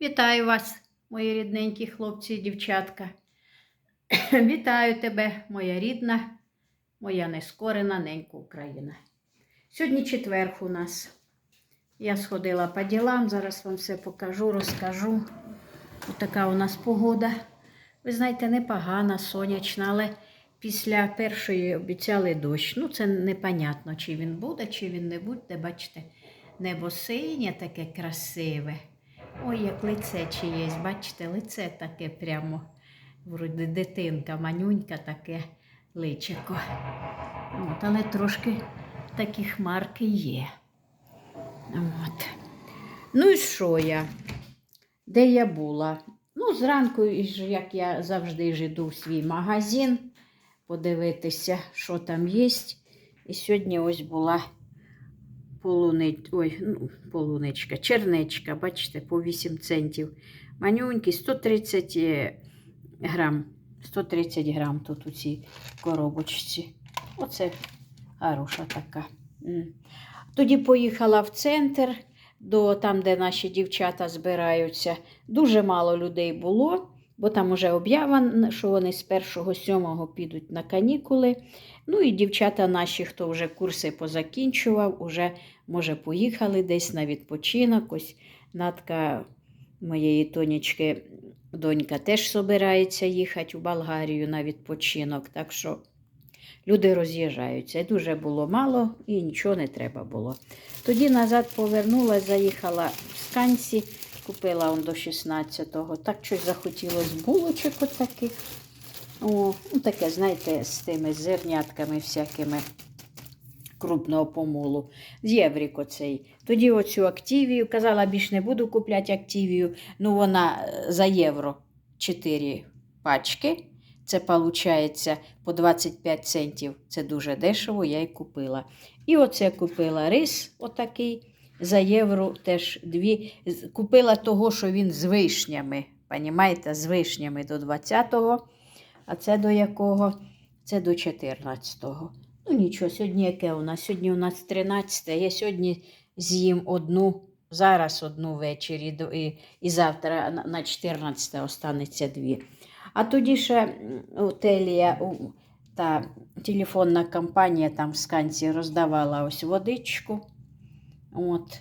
Вітаю вас, мої рідненькі хлопці і дівчатка. Вітаю тебе, моя рідна, моя нескорена ненька Україна. Сьогодні четверг у нас. Я сходила по ділам, зараз вам все покажу, розкажу. Отака у нас погода. Ви знаєте, непогана, сонячна, але після першої обіцяли дощ. Ну, це непонятно, чи він буде, чи він не буде. Бачите, небо синє таке красиве. Ой, як лице чиєсь, бачите, лице таке прямо, вроде дитинка, манюнька таке личико. От, але трошки такі хмарки є. От. Ну і що я? Де я була? Ну, зранку, як я завжди ж іду в свій магазин, подивитися, що там є. І сьогодні ось була полуни... Ой, ну, полуничка, черничка, бачите, по 8 центів. Манюнькі, 130 е, грам. 130 грам тут у цій коробочці. Оце хороша така. Тоді поїхала в центр, до там, де наші дівчата збираються. Дуже мало людей було, бо там уже об'ява, що вони з 1-7 підуть на канікули. Ну і дівчата наші, хто вже курси позакінчував, уже, може, поїхали десь на відпочинок. Ось Натка моєї тонечки, донька теж собирається їхати у Болгарію на відпочинок. Так що люди роз'їжджаються. І дуже було мало і нічого не треба було. Тоді назад повернулася, заїхала в сканці, купила он до 16-го. Так щось захотілося булочок отаких. О, ну таке, знаєте, з тими зернятками всякими крупного помолу. З єврік оцей. Тоді оцю активію, казала, більш не буду купляти активію. Ну, вона е, за євро 4 пачки. Це виходить по 25 центів. Це дуже дешево, я й купила. І оце купила рис отакий. За євро теж дві. Купила того, що він з вишнями. Понімаєте, з вишнями до 20-го. А це до якого? Це до 14-го. Ну нічого, сьогодні яке у нас? Сьогодні у нас 13 Я сьогодні з'їм одну, зараз одну ввечері, і, і завтра на- на 14 останеться дві. А тоді ще Телія, та телефонна компанія там в сканці роздавала ось водичку. От.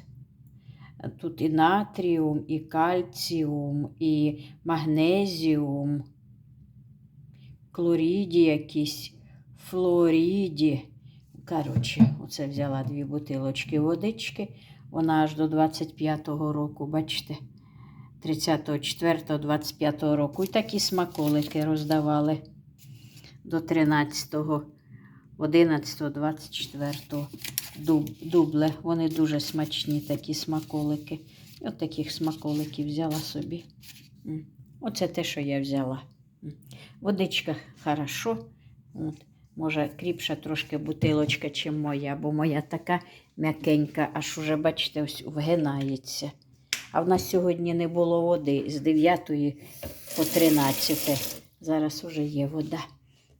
Тут і натріум, і кальціум, і магнезіум, клоріді якісь, флоріді. Коротше, оце взяла дві бутилочки водички. Вона аж до 25-го року, бачите, 34-го, 25-го року. І такі смаколики роздавали до 13-го, 11-го, 24-го дубле. Вони дуже смачні, такі смаколики. І От таких смаколиків взяла собі. Оце те, що я взяла. Водичка хорошо. От. Може, кріпша трошки бутилочка, чим моя, бо моя така м'якенька, аж уже, бачите, ось вгинається. А в нас сьогодні не було води з 9 по 13. Зараз уже є вода.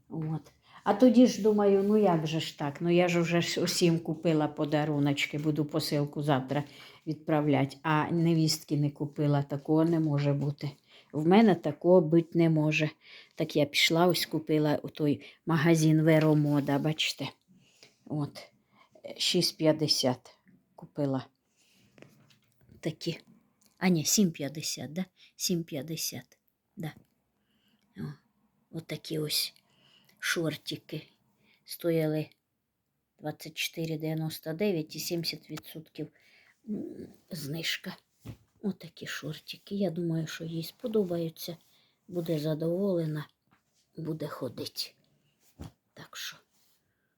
От. А тоді ж думаю, ну як же ж так? Ну я ж вже усім купила подаруночки, буду посилку завтра відправляти. А невістки не купила, такого не може бути. В мене такого бути не може. Так я пішла, ось купила у той магазин Веромода, бачите. От, е, 6,50 купила такі. А ні, 7,50, да? 7,50, да. О, отакі ось шортики стояли 24,99 і 70% знижка. Отакі шортики. Я думаю, що їй сподобаються. Буде задоволена, буде ходити. Так що,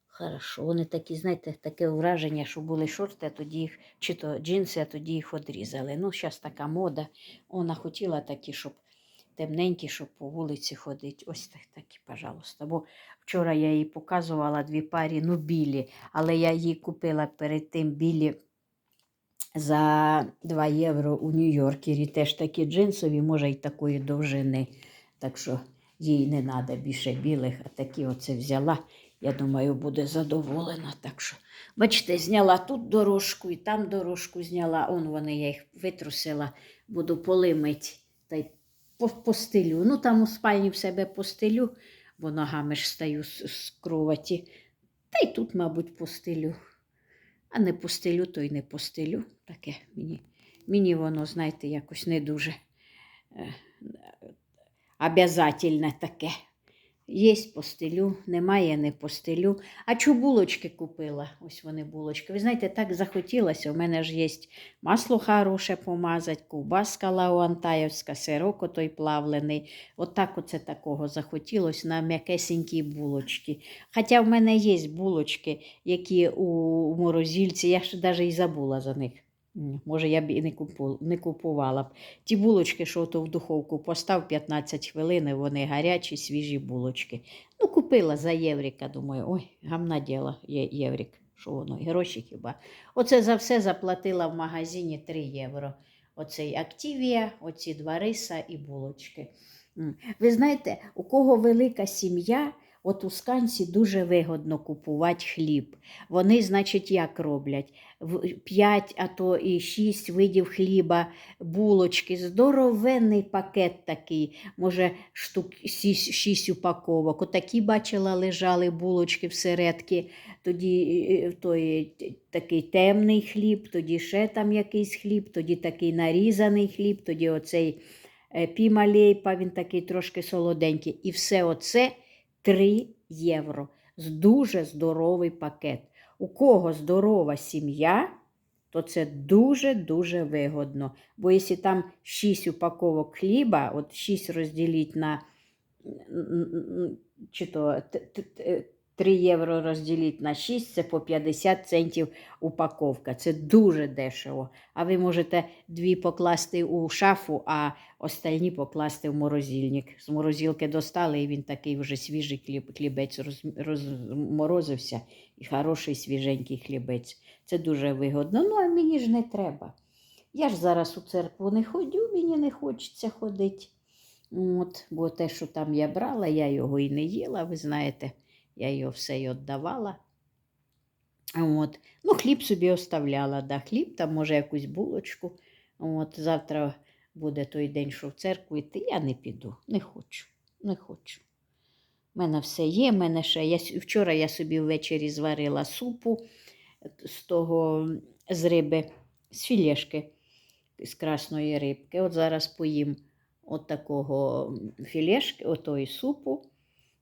хорошо. Вони такі, знаєте, таке враження, що були шорти, а тоді їх, чи то джинси, а тоді їх одрізали. Ну, зараз така мода. Вона хотіла такі, щоб темненькі, щоб по вулиці ходити. Ось так, такі, пожалуйста. Бо вчора я їй показувала дві парі, ну білі, але я їй купила перед тим білі за 2 євро у Нью-Йоркері. Теж такі джинсові, може, й такої довжини. Так що їй не треба більше білих, а такі оце взяла я думаю, буде задоволена. Так що, бачите, зняла тут дорожку і там дорожку зняла. Он вони, я їх витрусила, буду поли мить та й постелю. Ну, там у спальні в себе постелю, бо ногами ж стаю з, з кроваті. Та й тут, мабуть, постелю. А не постелю, то й не постелю. Таке мені, мені воно, знаєте, якось не дуже е, обязательне таке. Є постелю, немає, не постелю. А чу булочки купила? Ось вони булочки. Ви знаєте, так захотілося. У мене ж є масло хороше помазати, ковбаска лауантаївська, сирок отой плавлений. Отак оце такого захотілося на м'якесенькі булочки. Хоча в мене є булочки, які у морозильці, я ще навіть і забула за них. Може, я б і не, купувала б. Ті булочки, що то в духовку постав 15 хвилин, вони гарячі, свіжі булочки. Ну, купила за єврика, думаю, ой, гамна діла є єврик. Що воно, гроші хіба. Оце за все заплатила в магазині 3 євро. Оцей Активія, оці два риса і булочки. Ви знаєте, у кого велика сім'я, от у сканці дуже вигодно купувати хліб. Вони, значить, як роблять? В- П'ять, а то і шість видів хліба, булочки, здоровенний пакет такий, може, штук сість- шість упаковок. Отакі бачила, лежали булочки всередки, тоді е, той такий темний хліб, тоді ще там якийсь хліб, тоді такий нарізаний хліб, тоді оцей е, пімалейпа, він такий трошки солоденький. І все оце 3 євро. Дуже здоровий пакет. У кого здорова сім'я, то це дуже-дуже вигодно. Бо якщо там 6 упаковок хліба, от 6 розділіть на чи то 3 євро розділіть на 6, це по 50 центів упаковка. Це дуже дешево. А ви можете дві покласти у шафу, а остальні покласти в морозильник. З морозилки достали, і він такий вже свіжий хліб, хлібець роз, розморозився, і хороший свіженький хлібець. Це дуже вигодно. Ну, а мені ж не треба. Я ж зараз у церкву не ходю, мені не хочеться ходити. От, бо те, що там я брала, я його і не їла, ви знаєте, я його все й віддавала. От. Ну, хліб собі оставляла, да, хліб, там, може, якусь булочку. От, завтра буде той день, що в церкву йти, я не піду, не хочу, не хочу. У мене все є, мене ще. Я, вчора я собі ввечері зварила супу з того, з риби, з філешки, з красної рибки. От зараз поїм от такого філешки, отої супу.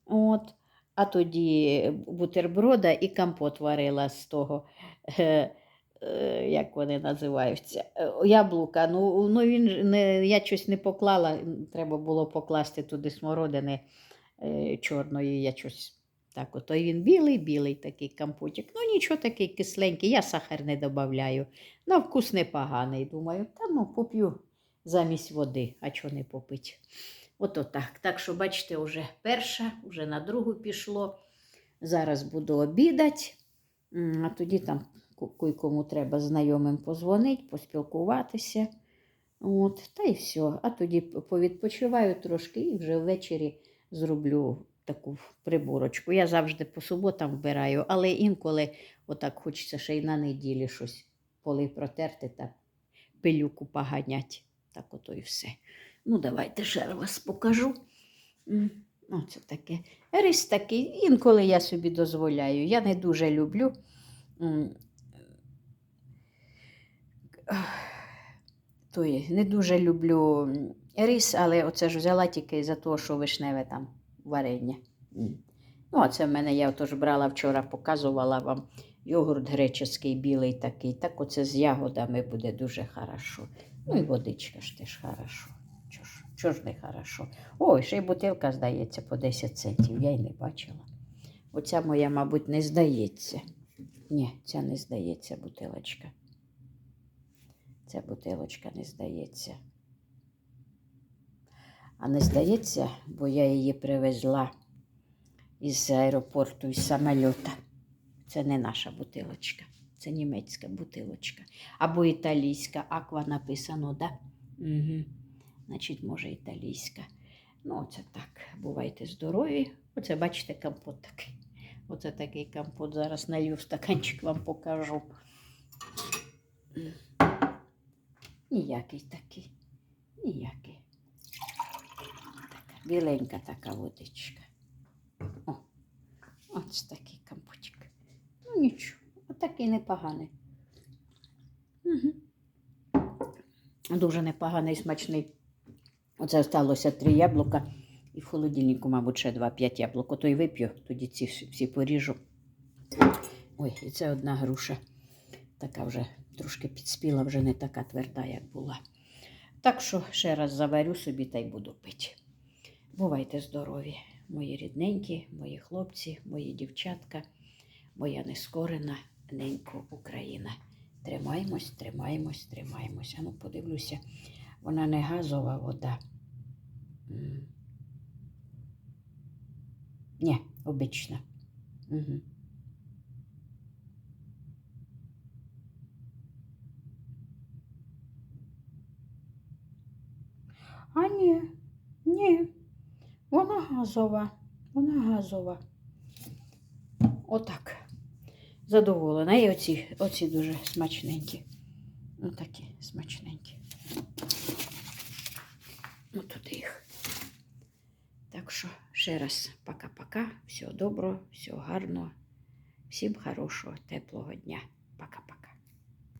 От. А тоді бутерброда і компот варила з того, е, е, як вони називаються, е, яблука. Ну, ну він не, я щось не поклала, треба було покласти туди смородини е, чорної, я щось так. Ото він білий-білий такий компотик. Ну нічого такий кисленький, я сахар не додаю. На вкус непоганий. Думаю, та ну поп'ю замість води, а чого не попить. Ото так. Так що, бачите, вже перша, вже на другу пішло. Зараз буду обідати, а тоді там кому треба знайомим позвонити, поспілкуватися. От, та й все. А тоді повідпочиваю трошки і вже ввечері зроблю таку приборочку. Я завжди по суботам вбираю, але інколи отак хочеться ще й на неділі щось поли протерти та пилюку поганять. Так ото і все. Ну, давайте ще вас покажу. Оце таке. Рис такий, інколи я собі дозволяю. Я не дуже люблю. Той, не дуже люблю рис, але оце ж взяла тільки за те, що вишневе там варення. Ну, а це в мене я отож брала вчора, показувала вам йогурт греческий білий такий. Так оце з ягодами буде дуже хорошо. Ну і водичка ж теж хорошо. Чого ж, не хорошо? Ой, ще й бутилка здається по 10 центів, я й не бачила. Оця моя, мабуть, не здається. Ні, ця не здається бутилочка. Ця бутилочка не здається. А не здається, бо я її привезла із аеропорту, із самольота. Це не наша бутилочка, це німецька бутилочка. Або італійська, аква написано, да? Угу. Значить, може, італійська. Ну, оце так. Бувайте здорові. Оце, бачите, компот такий. Оце такий компот. Зараз налью в стаканчик вам покажу. Ніякий такий. Ніякий. Така біленька така водичка. О, ось такий компотик. Ну нічого, отакий непоганий. Угу. Дуже непоганий, смачний. Оце залишилося три яблука. І в холодильнику, мабуть, ще два-п'ять яблук. Ото й вип'ю, тоді ці всі поріжу. Ой, і це одна груша. Така вже трошки підспіла, вже не така тверда, як була. Так що ще раз заварю собі та й буду пити. Бувайте здорові, мої рідненькі, мої хлопці, мої дівчатка, моя нескорена ненько Україна. Тримаємось, тримаємось, тримаємось. А ну подивлюся, вона не газова вода. Ні, обична. Угу. А ні, ні, вона газова, вона газова. Отак. Задоволена. І оці, оці дуже смачненькі. Отакі смачненькі. Отут їх. Так що ще раз пока-пока. Всього доброго, всього гарного. Всім хорошого, теплого дня. Пока-пока.